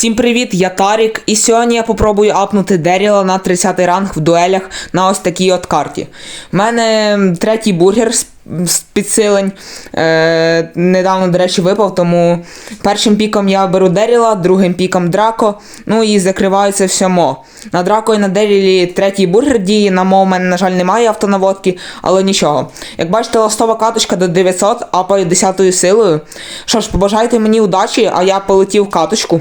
Всім привіт, я Тарік, і сьогодні я попробую апнути Деріла на 30 ранг в дуелях на ось такій от карті. У мене третій бургер з, підсилень. Е, недавно, до речі, випав, тому першим піком я беру Деріла, другим піком Драко, ну і закриваю це все мо. На Драко і на Дерілі третій бургер діє, на мо у мене, на жаль, немає автонаводки, але нічого. Як бачите, ластова каточка до 900, апаю 10 силою. Що ж, побажайте мені удачі, а я полетів в каточку.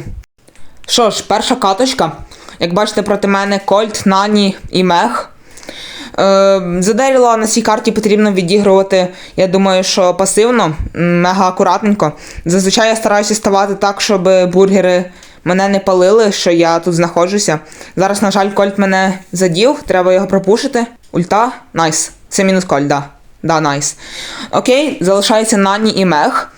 Що ж, перша каточка. Як бачите, проти мене Кольт, Нані і Мех. Е, за Деріла на цій карті потрібно відігрувати, я думаю, що пасивно, мега акуратненько. Зазвичай я стараюся ставати так, щоб бургери мене не палили, що я тут знаходжуся. Зараз, на жаль, Кольт мене задів, треба його пропушити. Ульта, найс. Це мінус Кольт, да. Да, найс. Окей, залишається Нані і Мех.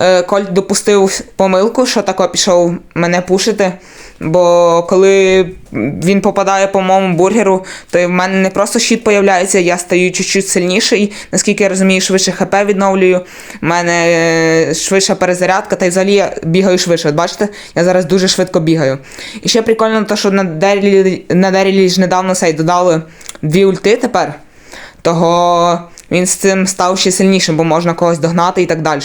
Е, Кольт допустив помилку, що тако пішов мене пушити. Бо коли він попадає по моєму бургеру, то в мене не просто щит появляється, я стаю чуть-чуть сильніший. Наскільки я розумію, швидше ХП відновлюю. У мене е, швидша перезарядка, та й взагалі я бігаю швидше. От бачите, я зараз дуже швидко бігаю. І ще прикольно, те, що на Дерілі, на ж недавно сей додали дві ульти тепер. Того він з цим став ще сильнішим, бо можна когось догнати і так далі.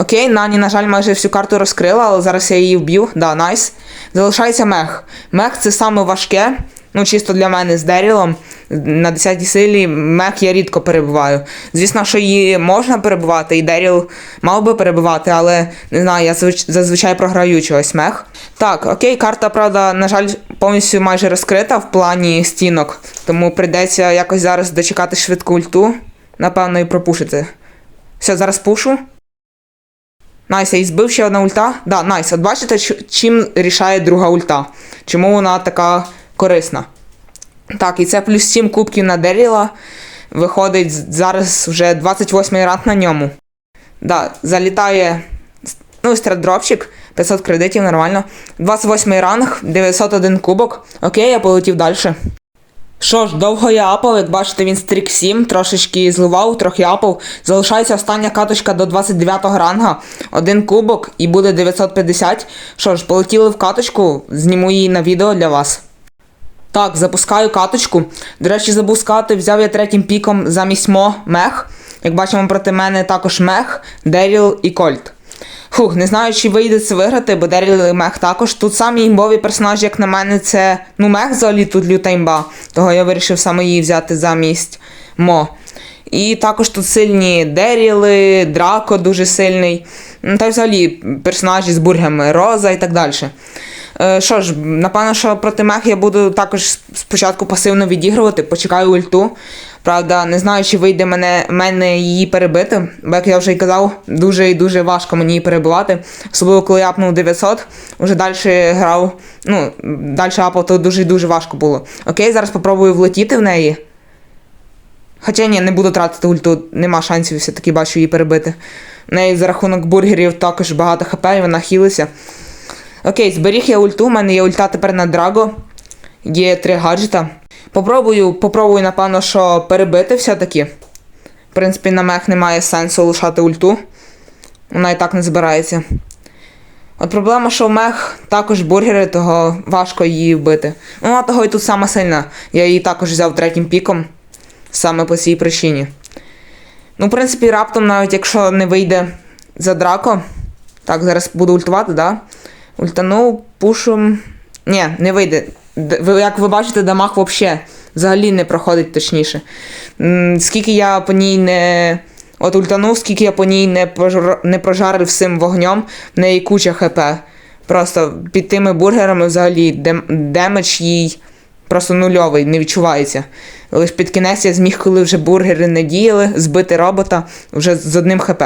Окей, Нані, на жаль, майже всю карту розкрила, але зараз я її вб'ю. Да, найс. Залишається мех. Мех це саме важке. Ну, чисто для мене з Дерілом. На 10 силі мех я рідко перебуваю. Звісно, що її можна перебувати, і Деріл мав би перебувати, але не знаю, я зазвичай програю чогось мех. Так, окей, карта, правда, на жаль, повністю майже розкрита в плані стінок, тому прийдеться якось зараз дочекати швидку ульту. Напевно, і пропушити. Все, зараз пушу. Найс, і збив ще одна ульта. Да, найс. От бачите, чим рішає друга ульта? Чому вона така корисна? Так, і це плюс 7 кубків на Деріла. Виходить зараз вже 28 ранг на ньому. Да, залітає. Ну, страдропчик, 500 кредитів, нормально. 28 ранг, 901 кубок. Окей, я полетів далі. Що ж, довго я апав, як бачите, він стрік 7, трошечки зливав, трохи апав. Залишається остання каточка до 29 ранга. Один кубок і буде 950. Що ж, полетіли в каточку, зніму її на відео для вас. Так, запускаю каточку. До речі, забув взяв я третім піком замість Мо мех. Як бачимо, проти мене також мех, Деріл і Кольт. Фух, не знаю, чи вийде це виграти, бо Дерілі мех також. Тут самі імбові персонажі, як на мене, це ну мех взагалі тут люта імба. Того я вирішив саме її взяти замість Мо. І також тут сильні Деріли, Драко дуже сильний. Та й взагалі персонажі з бургами, Роза і так далі. Е, Що ж, напевно, що проти мех я буду також спочатку пасивно відігрувати, почекаю ульту. Правда, не знаю, чи вийде мене, мене її перебити, бо як я вже й казав, дуже і дуже важко мені її перебивати. Особливо коли я апнув 900, вже далі грав, ну, далі апав, то дуже і дуже важко було. Окей, зараз попробую влетіти в неї. Хоча ні, не буду тратити ульту, нема шансів все-таки бачу її перебити. В неї за рахунок бургерів також багато хп, і вона хілиться. Окей, зберіг я ульту, у мене є ульта тепер на Драго. Є три гаджета. Попробую, попробую, напевно, що перебити все-таки. В принципі, на мех немає сенсу лишати ульту. Вона і так не збирається. От проблема, що в мех також бургери, того важко її вбити. Ну, а того і тут сама сильна. Я її також взяв третім піком. Саме по цій причині. Ну, в принципі, раптом, навіть якщо не вийде за драко. Так, зараз буду ультувати, да? Ультанув, пушу. Ні, не вийде. Як ви бачите, дамаг взагалі взагалі не проходить точніше. Скільки я по ній не. От ультанув, скільки я по ній не, пожар... не прожарив всім вогнем, в неї куча хп. Просто під тими бургерами взагалі дем... демедж їй просто нульовий, не відчувається. Лише під кінець я зміг, коли вже бургери не діяли, збити робота вже з одним хп.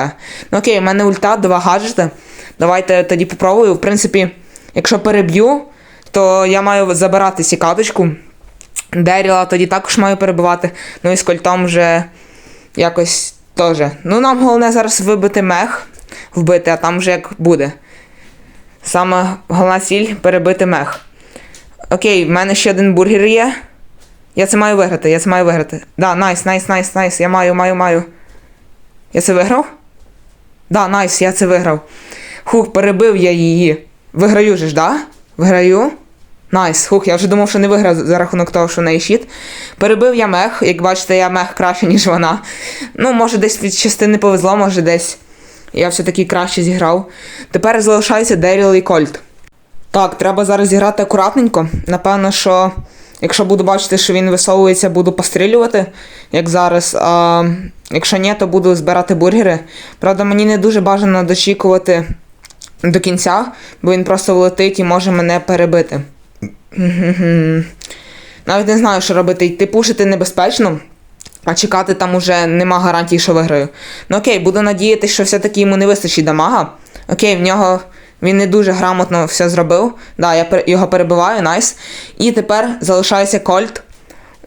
Ну окей, у мене ульта, два гаджети. Давайте тоді попробую. В принципі, якщо переб'ю, то я маю забирати ці каточку. Деріла тоді також маю перебивати. Ну і з кольтом вже якось теж. Ну, нам головне зараз вибити мех, вбити, а там вже як буде. Саме головна ціль перебити мех. Окей, в мене ще один бургер є. Я це маю виграти, я це маю виграти. Да, найс, найс, найс, найс. Я маю, маю, маю. Я це виграв? Да, найс, я це виграв. Хух, перебив я її. Виграю же ж, да? Виграю. Найс, хух, я вже думав, що не виграв за рахунок того, що в неї щит. Перебив я мех, як бачите, я мех краще, ніж вона. Ну, може, десь від частини повезло, може десь. Я все-таки краще зіграв. Тепер залишається Деріл і Кольт. Так, треба зараз зіграти акуратненько. Напевно, що якщо буду бачити, що він висовується, буду пострілювати, як зараз. А якщо ні, то буду збирати бургери. Правда, мені не дуже бажано дочікувати до кінця, бо він просто влетить і може мене перебити. Навіть не знаю, що робити. Йти пушити небезпечно, а чекати там уже нема гарантії, що виграю. Ну окей, буду надіятися, що все-таки йому не вистачить дамага. Окей, в нього він не дуже грамотно все зробив. Да, я його перебиваю, найс. І тепер залишається Кольт.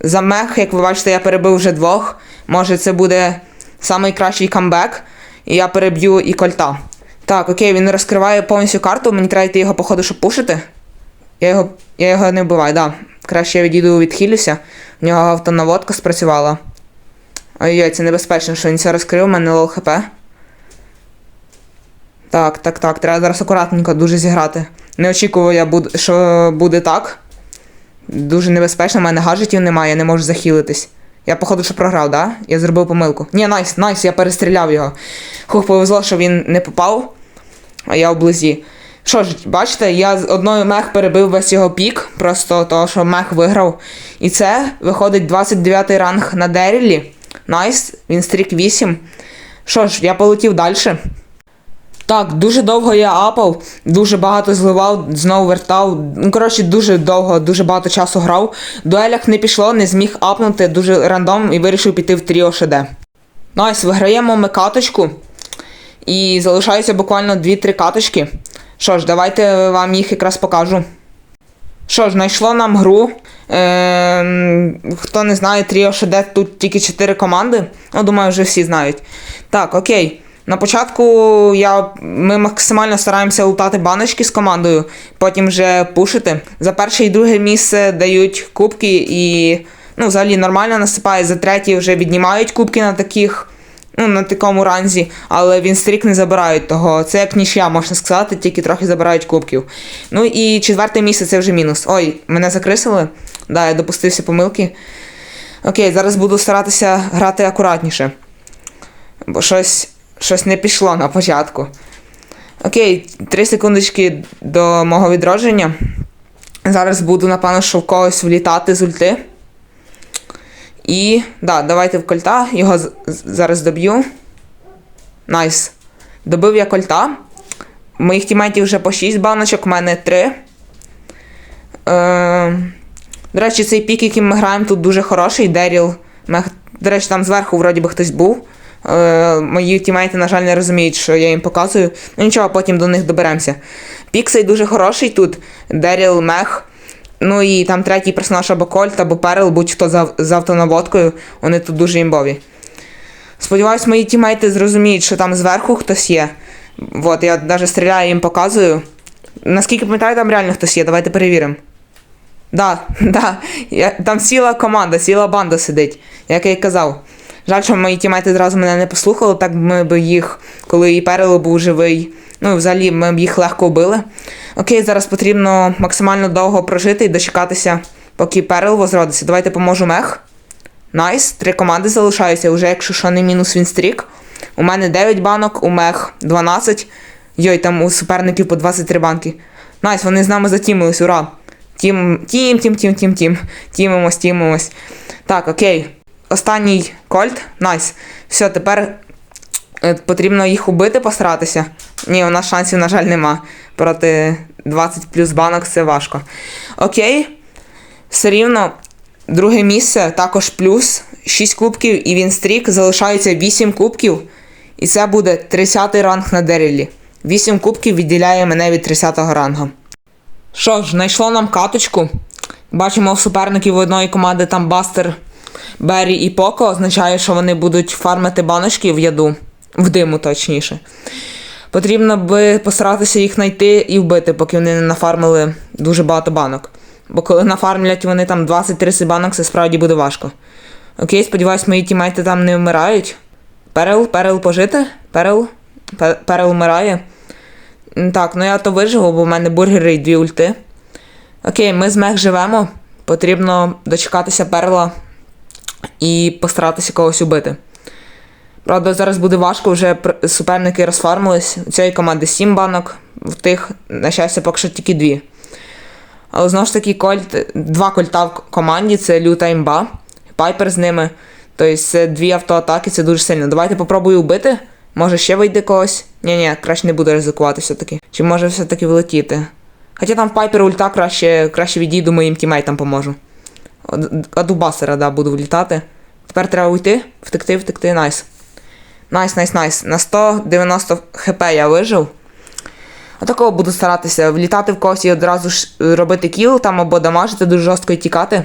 За мех, як ви бачите, я перебив вже двох. Може, це буде найкращий камбек. І я переб'ю і кольта. Так, окей, він розкриває повністю карту, мені треба йти його, походу, щоб пушити. Я його, я його не вбиваю, да. Краще я відійду відхилюся. В нього автонаводка спрацювала. Ой-ой, це небезпечно, що він це розкрив, у мене лол хп. Так, так, так, треба зараз акуратненько дуже зіграти. Не очікував я, що буде так. Дуже небезпечно, в мене гаджетів немає, я не можу захилитись. Я, походу, що програв, да? Я зробив помилку. Ні, найс, найс, я перестріляв його. Хух, повезло, що він не попав, а я вблизі. Що ж, бачите, я з одною мех перебив весь його пік, просто того, що мех виграв. І це виходить 29 ранг на Дерілі. Найс, він стрік 8. Що ж, я полетів далі. Так, дуже довго я апав, дуже багато зливав, знову вертав. Ну, коротше, дуже довго, дуже багато часу грав. Дуелях не пішло, не зміг апнути дуже рандом і вирішив піти в тріо ШД. Найс, виграємо ми каточку. І залишаються буквально 2-3 каточки. Що ж, давайте вам їх якраз покажу. Що ж, знайшло нам гру. Ем, хто не знає, Тріо ШД тут тільки 4 команди. Ну, думаю, вже всі знають. Так, окей. На початку я, ми максимально стараємося лутати баночки з командою, потім вже пушити. За перше і друге місце дають кубки і ну, взагалі нормально насипає. За третє вже віднімають кубки на таких, ну, на такому ранзі, але він стрік не забирають того. Це як нічия, можна сказати, тільки трохи забирають кубків. Ну і четверте місце це вже мінус. Ой, мене закрисили. Да, я допустився помилки. Окей, зараз буду старатися грати акуратніше. Бо щось, щось не пішло на початку. Окей, 3 секундочки до мого відродження. Зараз буду, напевно, що в когось влітати з ульти. І. Да, давайте в кольта. Його зараз доб'ю. Найс. Добив я кольта. Моїх тімейтів вже по 6 баночок, в мене 3. Е, до речі, цей пік, яким ми граємо, тут дуже хороший. Деріл. До речі, там зверху вроді би хтось був. Е, мої тімейти, на жаль, не розуміють, що я їм показую. Ну нічого, потім до них доберемося. Пік цей дуже хороший тут. Деріл, мех. Ну і там третій персонаж або Кольт, або Перл, будь-хто з, з автонаводкою. Вони тут дуже імбові. Сподіваюсь, мої тімейти зрозуміють, що там зверху хтось є. От, я навіть стріляю їм показую. Наскільки пам'ятаю, там реально хтось є, давайте перевіримо. Да, да. Я, там ціла команда, ціла банда сидить, як я й казав. Жаль, що мої тімейти зразу мене не послухали, так ми б їх, коли і Перело був живий. Ну і взагалі ми б їх легко вбили. Окей, зараз потрібно максимально довго прожити і дочекатися, поки Перел возродиться. Давайте поможу мех. Найс, три команди залишаються, вже якщо що не мінус він стрік. У мене 9 банок, у мех 12. Йой, там у суперників по 23 банки. Найс, вони з нами затімились, ура! Тім, тім, тім, тім, тім, тім. Тімимось, тімимось. Так, окей. Останній кольт. Найс. Все, тепер е, потрібно їх убити, постаратися. Ні, у нас шансів, на жаль, нема. Проти 20 плюс банок це важко. Окей. Все рівно. Друге місце також плюс 6 кубків, і він стрік залишається 8 кубків. І це буде 30 й ранг на Дерілі. 8 кубків відділяє мене від 30-го рангу. Що ж, знайшло нам каточку. Бачимо в суперників одної команди там Бастер, Беррі і Поко. Означає, що вони будуть фармити баночки в яду. В диму, точніше. Потрібно би постаратися їх знайти і вбити, поки вони не нафармили дуже багато банок. Бо коли нафармлять вони там 20-30 банок, це справді буде важко. Окей, сподіваюсь, мої тімейти там не вмирають. Перел, перел пожити? Перел? Перел вмирає. Так, ну я то виживу, бо в мене бургери і дві ульти. Окей, ми з мех живемо. Потрібно дочекатися перла і постаратися когось убити. Правда, зараз буде важко, вже суперники розфармились. У цієї команди 7 банок, в тих, на щастя, поки що тільки 2. Але знову ж таки, кольт, два кольта в команді це люта імба, пайпер з ними. Тобто це дві автоатаки, це дуже сильно. Давайте попробую вбити. Може ще вийде когось. Ні, ні, краще не буду ризикувати все-таки. Чи може все-таки влетіти? Хоча там в пайпер ульта краще, краще відійду моїм тімейтам поможу. Од- А до да, буду влітати. Тепер треба уйти, втекти, втекти, найс. Найс, найс, найс. На 190 хп я вижив. А такого буду старатися влітати в когось і одразу ж робити кіл там або дамажити дуже жорстко і тікати.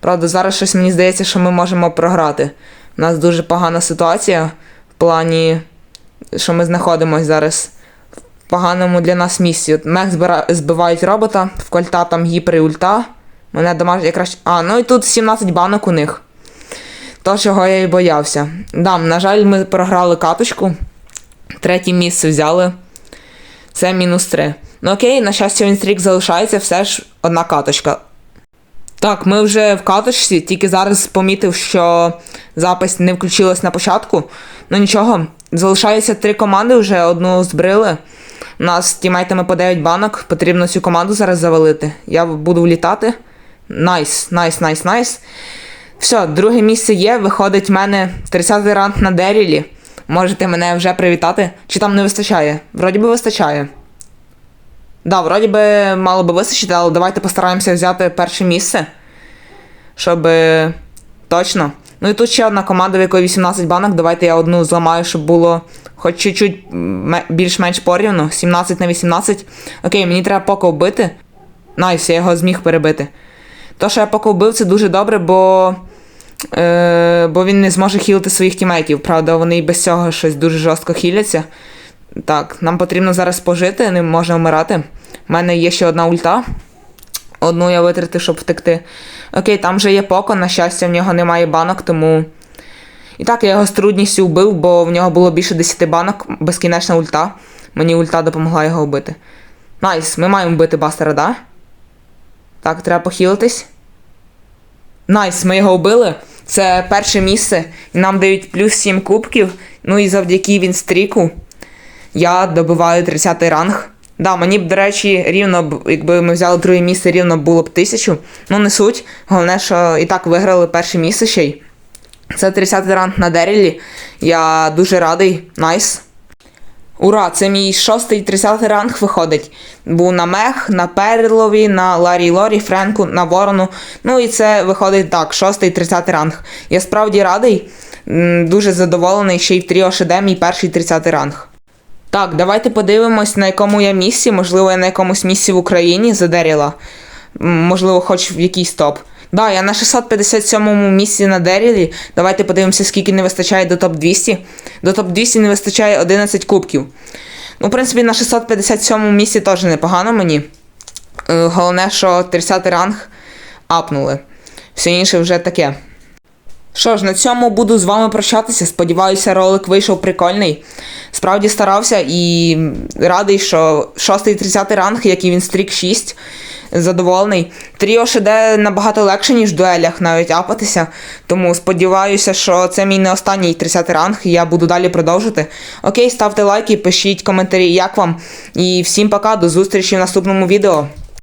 Правда, зараз щось мені здається, що ми можемо програти. У нас дуже погана ситуація в плані, що ми знаходимося зараз в поганому для нас місці. Мех збира... збивають робота, в кольта там гіпер і ульта. Мене дамажить якраз. А, ну і тут 17 банок у них. То, чого я і боявся. Да, на жаль, ми програли каточку. Третє місце взяли. Це мінус 3. Ну окей, на щастя, він стрік залишається, все ж одна каточка. Так, ми вже в каточці, тільки зараз помітив, що запис не включилась на початку. Ну нічого, залишається три команди вже, одну збрили. У нас з тімейтами по 9 банок, потрібно цю команду зараз завалити. Я буду влітати. Найс, найс, найс, найс. Все, друге місце є, виходить в мене 30-й ранг на Дерілі. Можете мене вже привітати. Чи там не вистачає? Вроді би вистачає. Да, вроді би мало би вистачити, але давайте постараємося взяти перше місце. Щоб. е, Точно. Ну і тут ще одна команда, в якої 18 банок. Давайте я одну зламаю, щоб було хоч чуть-чуть більш-менш порівну. 17 на 18. Окей, мені треба поко вбити. Найс, я його зміг перебити. То, що я поки вбив, це дуже добре, бо. Е, бо він не зможе хілити своїх тімейтів. Правда, вони і без цього щось дуже жорстко хіляться. Так, нам потрібно зараз пожити, не можна вмирати. У мене є ще одна ульта. Одну я витратив, щоб втекти. Окей, там вже є поко, на щастя, в нього немає банок, тому. І так, я його з трудністю вбив, бо в нього було більше 10 банок, безкінечна ульта. Мені ульта допомогла його вбити. Найс, ми маємо вбити бастера, да? Так, треба похилитись. Найс, ми його вбили. Це перше місце. Нам дають плюс 7 кубків. Ну і завдяки Вінстріку я добиваю 30 ранг. Да, мені б, до речі, рівно, б- якби ми взяли друге місце, рівно було б тисячу. Ну, не суть. Головне, що і так виграли перше місце ще й. Це 30 ранг на Дерілі. Я дуже радий. Найс. Ура! Це мій шостий 30 ранг виходить. Був на мех, на Перлові, на Ларі Лорі, Френку, на Ворону. Ну і це виходить так, шостий 30 ранг. Я справді радий, дуже задоволений, ще й в Тріо ШД мій перший 30 ранг. Так, давайте подивимось, на якому я місці. Можливо, я на якомусь місці в Україні задеріла. Можливо, хоч в якийсь топ. Да, я на 657 місці на Дерілі. Давайте подивимося, скільки не вистачає до топ 200. До топ 200 не вистачає 11 кубків. Ну, в принципі, на 657 місці теж непогано мені. Е, Головне, що 30 ранг апнули. Все інше вже таке. Що ж, на цьому буду з вами прощатися. Сподіваюся, ролик вийшов прикольний. Справді старався і радий, що 6 30 ранг, як і він стрік 6. Задоволений. Тріо ШД набагато легше, ніж в дуелях навіть апатися. Тому сподіваюся, що це мій не останній 30 ранг, і я буду далі продовжити. Окей, ставте лайки, пишіть коментарі, як вам. І всім пока, до зустрічі в наступному відео.